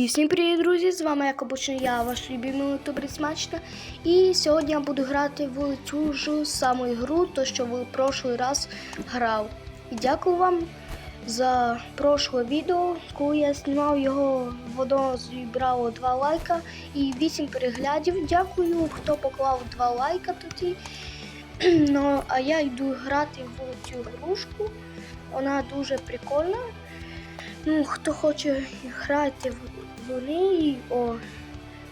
І всім привіт, друзі! З вами, як обично, я, ваш любимий ютубер Смачно. І сьогодні я буду грати в цю ж саму ігру, то що в прошлий раз грав. І дякую вам за прошле відео, коли я знімав його, воно зібрало 2 лайка і 8 переглядів. Дякую, хто поклав 2 лайка тоді. Ну, а я йду грати в цю грушку. Вона дуже прикольна. Ну, хто хоче грати в, неї, о,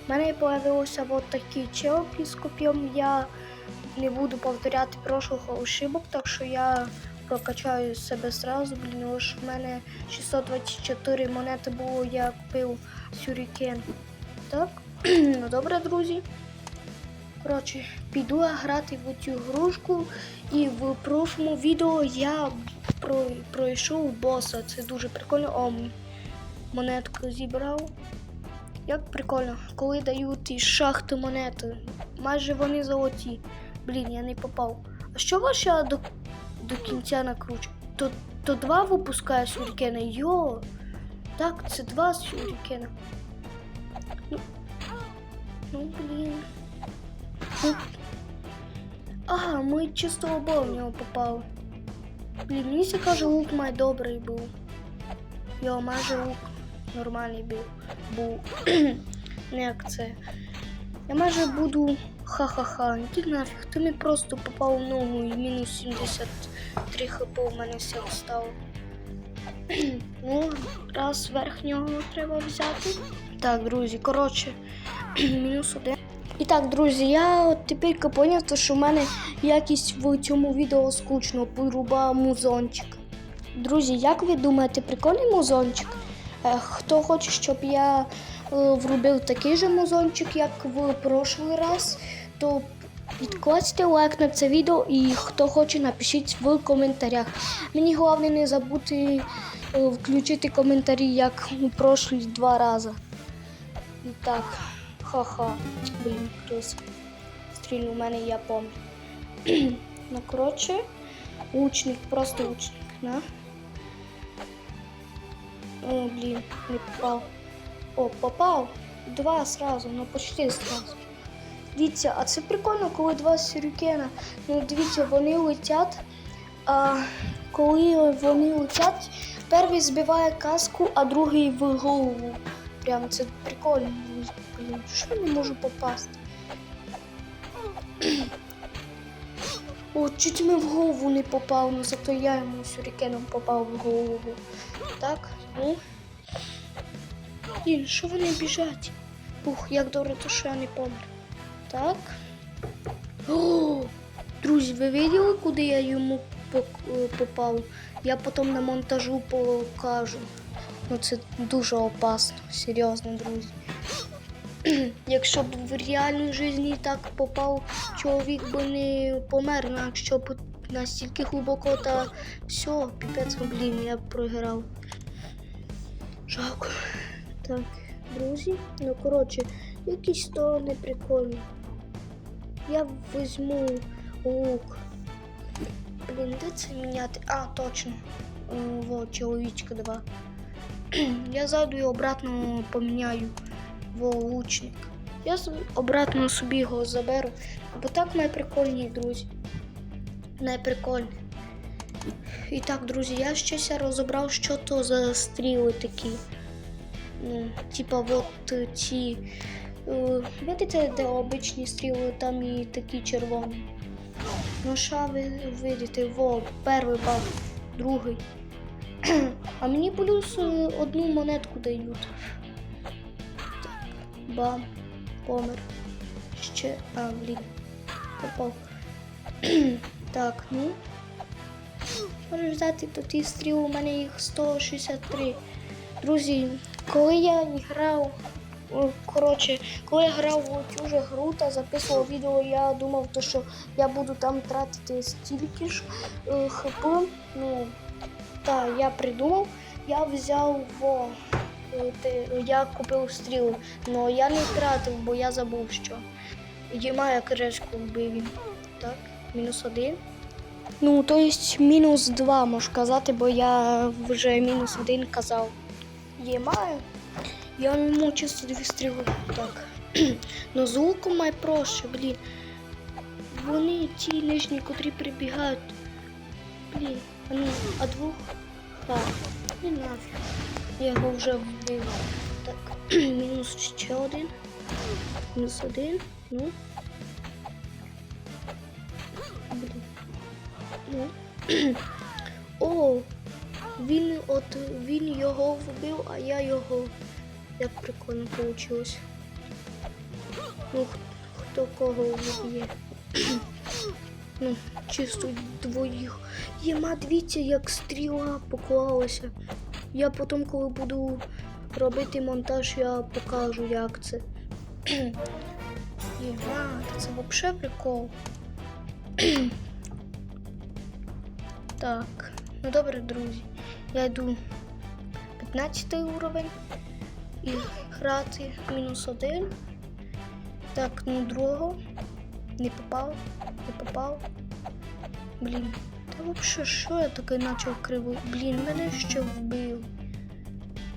мене з'явилося от такі челки з коп'єм. Я не буду повторяти прошлого ошибок, так що я прокачаю себе зразу. Блін, ось в мене 624 монети було, я купив сюрікен. Так, ну добре, друзі. Коротше, піду я грати в цю грушку. І в прошлому відео я пройшов боса. Це дуже прикольно. О, монетку зібрав. Як прикольно, коли дають із шахти монети. Майже вони золоті. Блін, я не попав. А що ваша до, до кінця накручу? То, то два випускає сюрікена. Йо! Так, це два сюрікена. Ну, ну блін. Ну, Ага, ми чисто оба в нього попали. Блін, мені каже, лук май добрий був. Йо, майже лук нормальний був. був. Не як це. Я майже буду ха-ха-ха. Ти нафіг, ти мені просто попав в ногу і мінус 73 хп у мене все стало. ну, раз верхнього треба взяти. Так, друзі, коротше, мінус один. І так, друзі, я от тепер поняв, що в мене якість в цьому відео скучно, порубав музончик. Друзі, як ви думаєте, прикольний музончик? Е, Хто хоче, щоб я е, врубив такий же музончик, як в прошлий раз, то відкладьте лайк на це відео і хто хоче, напишіть в коментарях. Мені головне не забути е, включити коментарі, як у прошлі два рази. І так. Ха-ха. Блін, крис. Стрільнув в мене, я помню. ну, коротше, лучник, просто лучник, на. О, блін, не попав. О, попав. Два сразу, ну почти сразу. Дивіться, а це прикольно, коли два сюрікена. Ну, дивіться, вони летять. А коли вони летять, перший збиває каску, а другий в голову. Прям це прикольно. Блін, що не можу попасти? О, чуть ми в голову не попав, ну зато я йому сюрікеном попав в голову. Так, ну. Блін, що вони біжать? Ух, як добре, то що я не помню. Так. О, друзі, ви виділи, куди я йому попав? Я потім на монтажу покажу. Ну це дуже опасно, серйозно, друзі. Якщо б в реальній житті так попав, чоловік би не помер, ну якщо б настільки глибоко, то все, піпець, блін, я б програв. Жалко. Так, друзі, ну коротше, якісь то не прикольні. Я візьму лук. Блін, де це міняти? А, точно. О, чоловічка два. Я зайду і обратно поміняю лучник. Я обратно собі його заберу. Бо так найприкольні, друзі. Найприкольні. І так, друзі, я щось розібрав, що то за стріли такі. Ну, типа, от ці. е, Видите, де обичні стріли, там і такі червоні. Ну, що ви видите, во, перший бав, другий. А мені плюс е, одну монетку дають. Бам, помер. Ще. А, блін. Попав. так, ну. Можеш взяти то ті стріл, у мене їх 163. Друзі, коли я грав. Коротше, коли я грав у цю же гру та записував відео, я думав, то, що я буду там тратити стільки ж е, хп. Ну, та я придумав, я взяв во. Те- Я купив стрілу, але я не тратив, бо я забув, що. Ємая кришку вбив він. Так, мінус один. Ну, то есть мінус два, можу казати, бо я вже мінус один казав. Ємаю. Я йому чисто дві стріли. Так. Ну з луком найпроще, блін. Вони ті нижні, котрі прибігають. Блін, а ну, а двох. Ха. Не нафіг. Я його вже вбив. Так, мінус ще один. Мінус один. Ну. Ну. О! Він от він його вбив, а я його. Як прикольно вийшло. Ну, хто кого вб'є. ну, чисто двоїх. Єма, дивіться, як стріла поклалася. Я потім, коли буду робити монтаж, я покажу, як це. Єма, це взагалі прикол. так, ну добре, друзі. Я йду 15 уровень і грати мінус один. Так, ну другого. Не попав, не попав. Блін. Взагалі, що я таке почав кривий? Блін, мене ще вбив.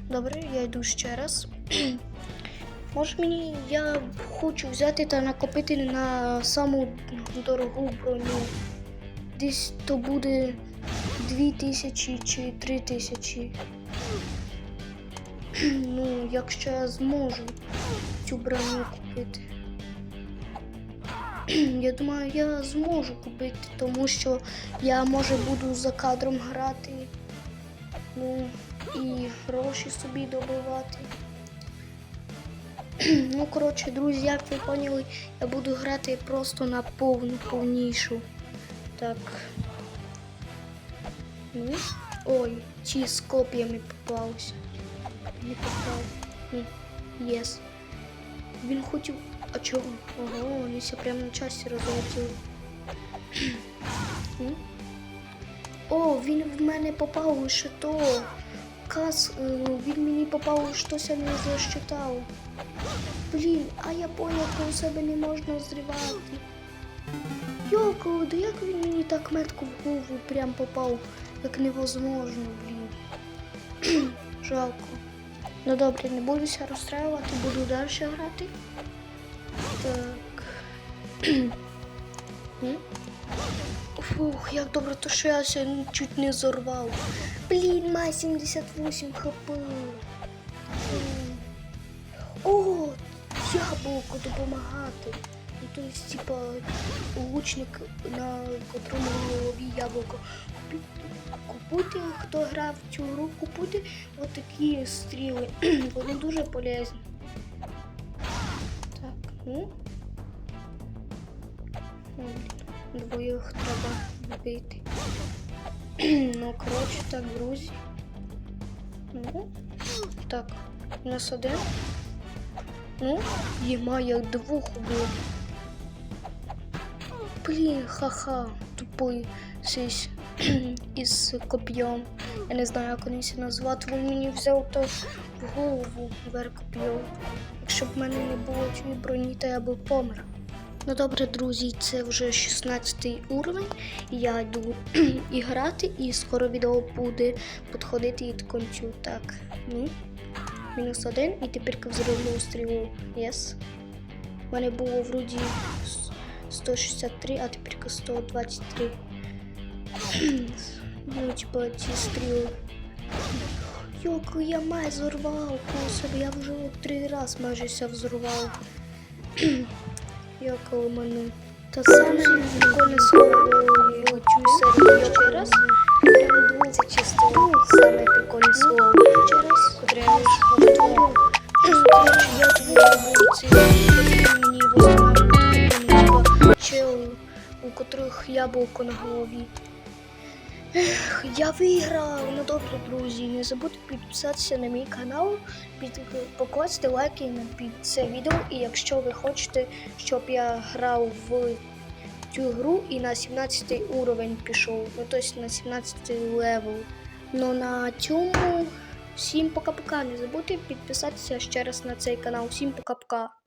Добре, я йду ще раз. Може мені я хочу взяти та накопити на саму дорогу броню. Десь то буде 2000 чи 3000. Ну, якщо я зможу цю броню купити. Я думаю, я зможу купити, тому що я може буду за кадром грати. Ну, і гроші собі добивати. ну, коротше, друзі, як ви поняли, я буду грати просто на повну повнішу. Так. Ну. Ой, ті з коп'ями попалися. Не попав. Ні. Єс. Він хотів. А чого? Ого, вони все прямо на часі розлетіли. М? О, він в мене попав лише то. Кас, е, він мені попав, щось я не засчитав. Блін, а я поняв, що у себе не можна зривати. Йоко, да як він мені так метко в голову прям попав, як невозможно, блін. Жалко. Ну добре, не будуся розстраювати, буду далі грати. Так. Фух, як добре, то що я ще чуть не зорвав. Блін, має 78 хп. О, яблуко допомагати. Ну, то есть, типа, лучник, на котрому голові яблуко. Купуйте, хто грав в цю гру, купуйте отакі стріли. Вони дуже полезні. Двоїх треба вбити. ну, коротше, так, друзі. Ну, так, у нас один. Ну, єма, я двох убив. Блін, ха-ха, тупий сись із коп'єм. Я не знаю, як вони це назвати. Він мені взяв то в голову вер коп'єм. Якщо б в мене не було цієї я би помер. Ну добре, друзі, це вже 16 уровень. Я йду і грати, і скоро відео буде підходити і до кінцю. Так, ну. Мінус один, і тепер взривну стрілу. Єс. У мене було вроді с- 163, а тепер 123. ну, типа, ці стріли. Йоко, я май зорвав себе, я вже три рази майже ся взорвав. Яка у мене. Та саме прикольне слово серію ще раз. Це чисто саме прикольне слово ще раз, котре я говорила. Я твою ці мені встановлюють чел, у котрих яблуко на голові. Ех, Я виграв. Ну добре, друзі. Не забудьте підписатися на мій канал, під, покласти лайки під це відео. І якщо ви хочете, щоб я грав в цю гру і на 17 уровень пішов, ну тобто на 17 левел. Ну на цьому всім пока-пока. Не забудьте підписатися ще раз на цей канал. Всім пока-пока.